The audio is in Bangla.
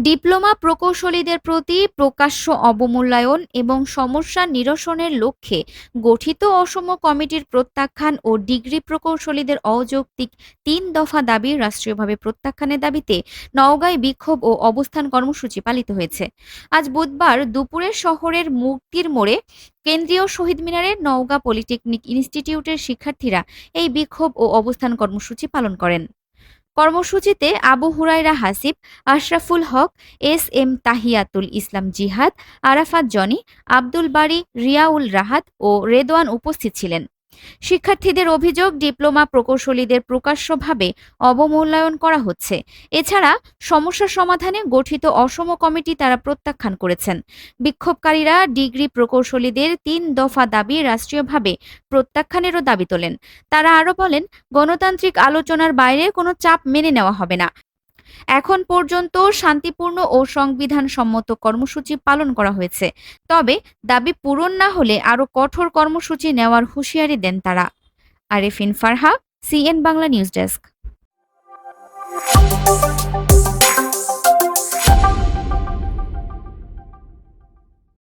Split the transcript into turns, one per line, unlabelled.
ডিপ্লোমা প্রকৌশলীদের প্রতি প্রকাশ্য অবমূল্যায়ন এবং সমস্যা নিরসনের লক্ষ্যে গঠিত অসম কমিটির প্রত্যাখ্যান ও ডিগ্রি প্রকৌশলীদের অযৌক্তিক তিন দফা দাবি রাষ্ট্রীয়ভাবে প্রত্যাখ্যানের দাবিতে নওগাঁয় বিক্ষোভ ও অবস্থান কর্মসূচি পালিত হয়েছে। আজ বুধবার দুপুরে শহরের মুক্তির মোড়ে কেন্দ্রীয় শহীদ মিনারে নওগাঁ পলিটেকনিক ইনস্টিটিউটের শিক্ষার্থীরা এই বিক্ষোভ ও অবস্থান কর্মসূচি পালন করেন। কর্মসূচিতে আবু হুরাইরা হাসিব, আশরাফুল হক, এস এম তাহিয়াতুল ইসলাম জিহাদ, আরাফাত জনি, আব্দুল বারী, রিয়াউল রাহাত ও রেদওয়ান উপস্থিত ছিলেন। শিক্ষার্থীদের অভিযোগ ডিপ্লোমা প্রকৌশলীদের প্রকাশ্যভাবে অবমূল্যায়ন করা হচ্ছে। এছাড়া সমস্যা সমাধানে গঠিত অসম কমিটি তারা প্রত্যাখ্যান করেছেন। বিক্ষোভকারীরা ডিগ্রি প্রকৌশলীদের তিন দফা দাবি রাষ্ট্রীয়ভাবে প্রত্যাখ্যানেরও দাবি তোলেন। তারা আরও বলেন, গণতান্ত্রিক আলোচনার বাইরে কোনো চাপ মেনে নেওয়া হবে না। এখন পর্যন্ত শান্তিপূর্ণ ও সংবিধান সম্মত কর্মসূচি পালন করা হয়েছে। তবে দাবি পূরণ না হলে আরও কঠোর কর্মসূচি নেওয়ার হুঁশিয়ারি দেন তারা। Arefin Farha, CN Bangla news desk.